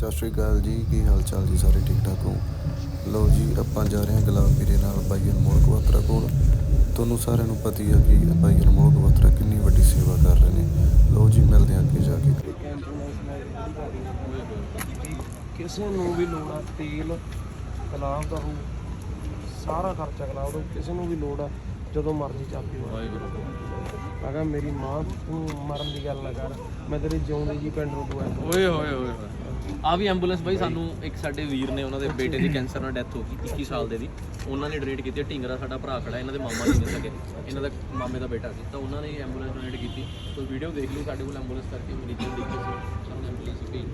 ਸਤਿ ਸ਼੍ਰੀ ਅਕਾਲ ਜੀ ਕੀ ਹਾਲ ਚਾਲ ਜੀ ਸਾਰੇ ਠੀਕ ਠਾਕ ਹੋ? ਲਓ ਜੀ ਆਪਾਂ ਜਾ ਰਹੇ ਹਾਂ ਗੁਲਾਬ ਵੀਰੇ ਨਾਲ ਭਾਈ ਅਨਮੋਲ ਕਵਾਤਰਾ ਕੋਲ। ਤੁਹਾਨੂੰ ਸਾਰਿਆਂ ਨੂੰ ਪਤਾ ਹੀ ਆ ਕਿ ਭਾਈ ਅਨਮੋਲ ਕਵਾਤਰਾ ਕਿੰਨੀ ਵੱਡੀ ਸੇਵਾ ਕਰ ਰਹੇ ਨੇ। ਲਓ ਜੀ ਮਿਲਦੇ ਹਾਂ ਅੱਗੇ ਜਾ ਕੇ। ਕਿਸੇ ਨੂੰ ਵੀ ਲੋੜ ਆ ਤੇਲ ਗੁਲਾਬ ਦਾ ਹੋ ਸਾਰਾ ਖਰਚਾ ਗੁਲਾਬ ਦਾ ਕਿਸੇ ਨੂੰ ਵੀ ਲੋੜ ਆ ਜਦੋਂ ਮਰਜ਼ੀ ਚਾਬੀ ਵਾਹਿਗੁਰੂ। ਮੈਂ ਕਿਹਾ ਮੇਰੀ ਮਾਂ ਤੂੰ ਮਰਨ ਦੀ ਗੱਲ ਨਾ ਕਰ ਮੈਂ ਤੇਰੇ ਜਿਉਂਦੇ ਜੀ ਪਿੰਡ ਨੂੰ ਦੁਆ ਓਏ ਹੋਏ ਹੋਏ ਆ ਵੀ ਐਂਬੂਲੈਂਸ ਬਾਈ ਸਾਨੂੰ ਇੱਕ ਸਾਡੇ ਵੀਰ ਨੇ ਉਹਨਾਂ ਦੇ ਬੇਟੇ ਦੀ ਕੈਂਸਰ ਨਾਲ ਡੈਥ ਹੋ ਗਈ 21 ਸਾਲ ਦੇ ਦੀ। ਉਹਨਾਂ ਨੇ ਡੋਨੇਟ ਕੀਤੀ। ਢਿੰਗਰਾ ਸਾਡਾ ਭਰਾ ਖੜਾ ਇਹਨਾਂ ਦੇ ਮਾਮਾ ਜੀ ਨੇ ਸਕੇ ਇਹਨਾਂ ਦਾ ਮਾਮੇ ਦਾ ਬੇਟਾ ਸੀ। ਤਾਂ ਉਹਨਾਂ ਨੇ ਐਂਬੂਲੈਂਸ ਡੋਨੇਟ ਕੀਤੀ। ਕੋਈ ਵੀਡੀਓ ਦੇਖ ਲਈ ਸਾਡੇ ਕੋਲ ਐਂਬੂਲੈਂਸ ਕਰਕੇ ਮਰੀਜ਼ ਨੂੰ ਡਿੱਗੇ ਸੀ। ਸਾਨੂੰ ਐਂਬੂਲੈਂਸ ਸਾਰੀ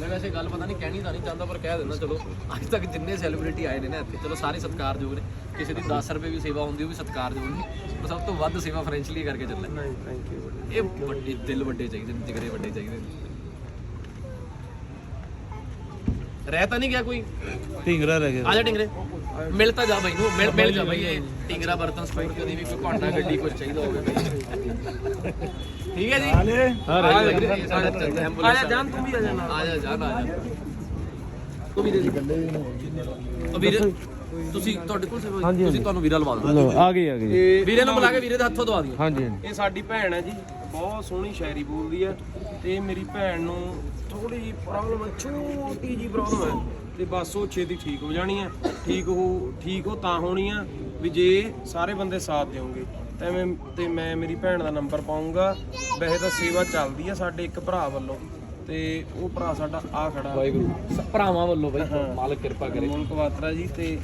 ਮੈਂ ਵੈਸੇ ਗੱਲ ਪਤਾ ਨਹੀਂ ਕਹਿਣੀ ਤਾਂ ਨਹੀਂ ਚਾਹੁੰਦਾ ਪਰ ਕਹਿ ਦਿੰਦਾ ਚਲੋ ਅੱਜ ਤੱਕ ਜਿੰਨੇ ਸੈਲੀਬ੍ਰਿਟੀ ਆਏ ਨੇ ਨਾ ਇੱਥੇ ਚਲੋ ਸਾਰੇ ਸਤਿਕਾਰਯੋਗ ਨੇ। ਕਿਸੇ ਦੀ 10 ਰੁਪਏ ਵੀ ਸੇਵਾ ਹੁੰਦੀ ਉਹ ਵੀ ਸਤਿਕਾਰਯੋਗ ਨੇ। ਪਰ ਸਭ ਤੋਂ ਵੱਧ ਸੇਵਾ ਫਰੈਂਚਲੀ ਕਰਕੇ ਚੱਲੇ। ਨਹੀਂ ਥੈਂਕ ਯੂ ਇਹ ਵੱਡੇ ਦਿਲ ਵੱਡੇ ਚਾਹੀਦੇ ਨੇ ਜਿਗਰੇ ਵੱਡੇ ਚਾਹੀਦੇ ਨੇ। ਰਹਿ ਤਾਂ ਨਹੀਂ ਗਿਆ ਕੋਈ? ਢਿੰਗਰਾ ਰਹਿ ਗਿਆ। ਆ ਜਾ ਟਿੰਗਰੇ ਮਿਲ ਤਾਂ ਜਾ ਬਾਈ ਨੂੰ ਮਿਲ ਮਿਲ ਜਾ ਬਾਈ ਇਹ। ਟਿੰਗਰਾ ਬਰਤਨ ਸਪੋਰਟ ਕਦੀ ਵੀ ਕੋਈ ਘੰਟਾ ਗੱਡੀ ਕੁਝ ਚਾਹੀਦਾ ਹੋਵੇ। ਠੀਕ ਹੈ ਜੀ? ਆ ਜਾ ਜਾਨ ਤੂੰ ਵੀ ਆ ਜਾਣਾ ਆ ਜਾ ਜਾਨ ਆ ਜਾ। ਤੂੰ ਵੀ ਦੇ ਉਹ ਵੀਰੇ ਤੁਸੀਂ ਤੁਹਾਡੇ ਕੋਲ ਸੇਵਾ ਤੁਸੀਂ ਤੁਹਾਨੂੰ ਵੀਰਾ ਲਵਾ ਆ ਗਈ ਆ ਗਈ। ਇਹ ਵੀਰੇ ਨੂੰ ਬੁਲਾ ਕੇ ਵੀਰੇ ਦੇ ਹੱਥੋਂ ਦਵਾ ਦਿਓ। ਹਾਂਜੀ ਇਹ ਸਾਡੀ ਭੈਣ ਹੈ ਜੀ ਬਹੁਤ ਸੋਹਣੀ ਸ਼ਾਇਰੀ ਬੋਲਦੀ ਹੈ ਤੇ ਮੇਰੀ ਭੈਣ ਨੂੰ ਥੋੜੀ ਜਿਹੀ ਪ੍ਰੋਬਲਮ ਹੈ ਛੋਟੀ ਜੀ ਪ੍ਰੋਬਲਮ ਹੈ ਤੇ ਬਸ ਉਹ ਛੇਤੀ ਠੀਕ ਹੋ ਜਾਣੀ ਹੈ। ਠੀਕ ਹੋ ਠੀਕ ਹੋ ਤਾਂ ਹੋਣੀ ਆ ਵੀ ਜੇ ਸਾਰੇ ਬੰਦੇ ਸਾਥ ਦੇਵੋਗੇ ਤਾਂ ਮੈਂ ਤੇ ਮੈਂ ਮੇਰੀ ਭੈਣ ਦਾ ਨੰਬਰ ਪਾਉਂਗਾ ਵੈਸੇ ਤਾਂ ਸੇਵਾ ਚੱਲਦੀ ਹੈ ਸਾਡੇ ਇੱਕ ਭਰਾ ਵੱਲੋਂ। ਤੇ ਉਹ ਭਰਾ ਸਾਡਾ ਆ ਖੜਾ। ਵਾਹਿਗੁਰੂ। ਭਰਾਵਾਂ ਵੱਲੋਂ ਬਾਈ ਮਾਲਕ ਕਿਰਪਾ ਕਰੇ। ਅਨਮੋਲ ਕਵਾਤਰਾ ਜੀ ਤੇ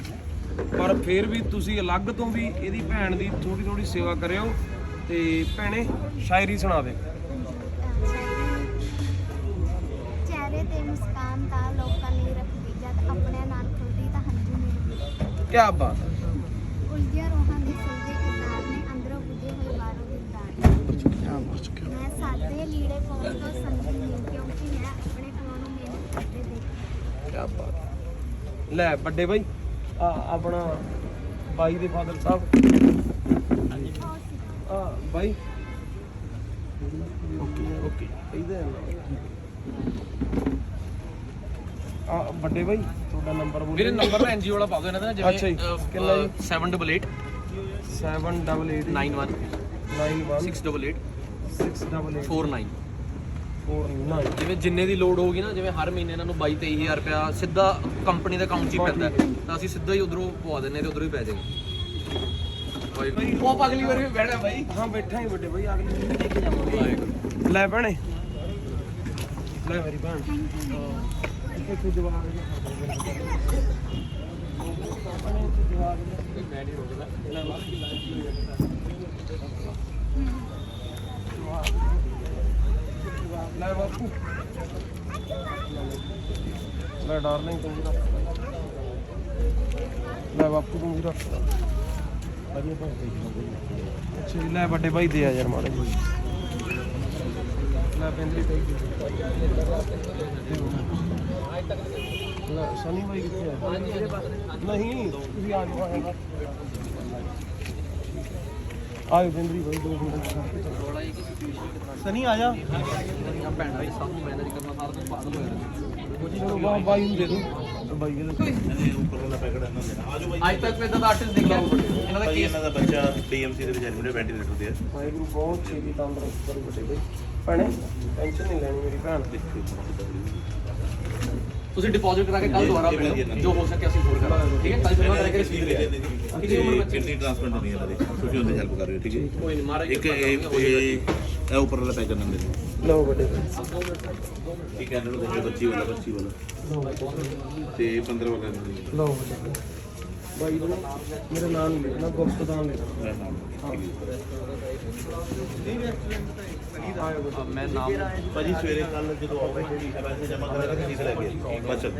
ਪਰ ਫਿਰ ਵੀ ਤੁਸੀਂ ਅਲੱਗ ਤੋਂ ਵੀ ਇਹਦੀ ਭੈਣ ਦੀ ਥੋੜੀ ਥੋੜੀ ਸੇਵਾ ਕਰਿਓ ਤੇ ਭੈਣੇ ਸ਼ਾਇਰੀ ਸੁਣਾ ਦੇ। ਚਿਹਰੇ ਤੇ ਮੁਸਕਾਨ ਤਾਂ ਲੋਕਾਂ ਲਈ ਰੱਖਦੀ ਜਦ ਆਪਣੇ ਨਾਲ ਖੁੱਲਦੀ ਤਾਂ ਹੰਝੂ ਮਿਲਦੀ ਕੀ ਬਾਤ ਹੈ। ਉਲਝੀਆਂ ਰੋਹਾਂ ਦੇ ਸੁਲਝੇ ਕਿਰਦਾਰ ਨੇ ਅੰਦਰੋਂ ਬੁੱਝੇ ਹੋਏ ਬਾਹਰੋਂ ਦਿਲਦਾਰ ਮੈਂ ਸਾਦੇ ਲੀੜੇ ਪਾਉਣ ਤੋਂ ਸੰਗੀ ਨਹੀਂ ਕਿਉਂਕਿ ਮੈਂ ਆਪਣੇ ਕੋਲੋਂ ਨੂੰ ਮਿਹਨਤ ਕਰਦੇ ਦੇਖ ਕੀ। ਬਾਤ। ਲੈ ਵੱਡੇ ਬਾਈ। ਆ ਆਪਣਾ ਬਾਈ ਦੇ ਫਾਦਰ ਸਾਹਿਬ। ਆ ਬਾਈ। Okay okay. ਇਹਦੇ ਆ। ਵੱਡੇ ਬਾਈ ਤੁਹਾਡਾ ਨੰਬਰ ਬੋਲੋ। ਵੀਰੇ ਨੰਬਰ ਨਾ ਐਨਜੀਓ ਵਾਲਾ ਪਾ ਦਿਓ ਇਹਨਾਂ ਦਾ ਅੱਛਾ ਜੀ, ਕਿੰਨਾ ਜੀ? 788 788 91 91 688 688 49 49 ਜਿਵੇਂ ਜਿੰਨੇ ਦੀ ਲੋਡ ਹੋਊਗੀ ਨਾ ਜਿਵੇਂ ਹਰ ਮਹੀਨੇ ਇਹਨਾਂ ਨੂੰ 22 23000 ਰੁਪਇਆ ਸਿੱਧਾ ਕੰਪਨੀ ਦੇ ਅਕਾਊਂਟ 'ਚ ਹੀ ਪੈਂਦਾ ਹੈ। ਤਾਂ ਅਸੀਂ ਸਿੱਧਾ ਹੀ ਉਧਰੋਂ ਪਵਾ ਦਿੰਨੇ ਤੇ ਉਧਰੋਂ ਹੀ ਪੈ ਜਾਏਗਾ। ਭਾਈ ਉਹ ਅਗਲੀ ਵਾਰ ਵੀ ਬਹਿਣਾ ਬਾਈ। ਹਾਂ ਬੈਠਾ ਹੀ ਵੱਡੇ ਬਾਈ ਅਗਲੇ ਲੈ ਭੈਣੇ। ਲੈ ਮੇਰੀ ਭੈਣ। ਇੱਥੇ ਕੁਝ ਜਵਾਬ ਮੈਂ ਨਹੀਂ ਰੋਕਦਾ। ਲੈ ਬਾਪੂ ਡਾਰਲਿੰਗ ਤੂੰ ਵੀ ਰੱਖ ਲੈ। ਬਾਪੂ ਤੂੰ ਵੀ ਰੱਖ ਵਧੀਆ ਭਾਈ ਅੱਛਾ ਲੈ ਵੱਡੇ ਭਾਈ ਦੇ ਆ ਯਾਰ ਮਾੜੇ ਜੀ ਲੈ ਬਿੰਦਰੀ ਭਾਈ ਦੇ। ਲੈ, ਸਨੀ ਭਾਈ ਕਿੱਥੇ ਆ? ਨਹੀਂ, ਤੁਸੀਂ ਆ ਜਾਓ ਆਇਓ ਬਿੰਦਰੀ ਭਾਈ, ਦੋ ਮਿੰਟ। ਥੋੜਾ ਜਿਹਾ ਕਿ ਸਿਚੁਏਸ਼ਨ ਸਨੀ ਆ ਜਾ। ਭੈਣ ਭਾਈ ਸਭ ਨੂੰ ਮੈਨੇਜ ਕਰਨਾ ਸਾਰਾ ਦਿਨ ਪਾਗਲ ਹੋਇਆ ਚਲੋ ਬਾਈ ਨੂੰ ਦੇ ਦੋ ਬਾਈ ਦੇ ਅੱਜ ਤੱਕ ਇਦਾਂ ਦਾ ਆਰਟਿਸਟ ਦੇਖਿਆ ਇਹਨਾਂ ਦਾ ਕੇਸ ਇਹਨਾਂ ਦਾ ਬੱਚਾ ਡੀਐਮਸੀ ਦੇ ਵਿੱਚ ਐਡਮਿਟ ਵੈਂਟੀਲੇਟਰ ਤੇ ਹੈ। ਵਾਹਿਗੁਰੂ ਬਹੁਤ ਛੇਤੀ ਤੰਦਰੁਸਤ ਕਰੂ ਬਟੇ ਬਈ ਭੈਣੇ ਟੈਨਸ਼ਨ ਨਹੀਂ ਲੈਣੀ ਮੇਰੀ ਭੈਣ ਦੀ। ਤੁਸੀਂ ਡਿਪੋਜ਼ਿਟ ਕਰਾ ਕੇ ਕੱਲ ਦੁਬਾਰਾ ਮਿਲੋ ਜੋ ਹੋ ਸਕੇ ਅਸੀਂ ਹੋਰ ਕਰਾਂਗੇ। ਠੀਕ ਹੈ? ਕੱਲ ਜਮਾ ਕਰਕੇ ਰਸੀਦ ਲੈ ਕਿੰਨੀ ਉਮਰ ਬੱਚੇ ਕਿਡਨੀ ਟ੍ਰਾਂਸਪਲਾਂਟ ਹੋਣੀ ਹੈ ਇਹਨਾਂ ਦੀ? ਤੁਸੀਂ ਉਹਦੇ ਹੈਲਪ ਕਰ ਰਹੇ ਹੋ ਠੀਕ ਹੈ? ਕੋਈ ਨਹੀਂ ਮਹਾਰਾਜ ਇੱਕ ਇਹ ਇਹ ਇਹ ਉੱਪਰ ਵਾਲਾ ਪੈਕ ਕਰਨ ਦੇ ਲਓ ਬਟੇ ਠੀਕ ਹੈ ਇਹਨਾਂ ਨੂੰ ਦੇਖੋ 25 ਵਾਲਾ 25 ਵਾਲਾ। ਤੇ 15 ਵਾਲਾ ਲਓ ਬਟੇ ਬਾਈ ਨੂੰ ਮੇਰਾ ਨਾਮ ਨਹੀਂ ਲਿਖਣਾ ਗੁਪਤਦਾਨ ਲਿਖਣਾ ਮੇਰਾ ਨਾਮ ਠੀਕ ਹੈ ਮੈਂ ਨਾਮ ਭਾਜੀ ਸਵੇਰੇ ਕੱਲ ਜਦੋਂ ਆਉਂਗੇ ਠੀਕ ਹੈ ਵੈਸੇ ਜਮਾ ਕਰਾਂਗਾ ਫੀਸ ਲੈ ਕੇ ਬਚਤ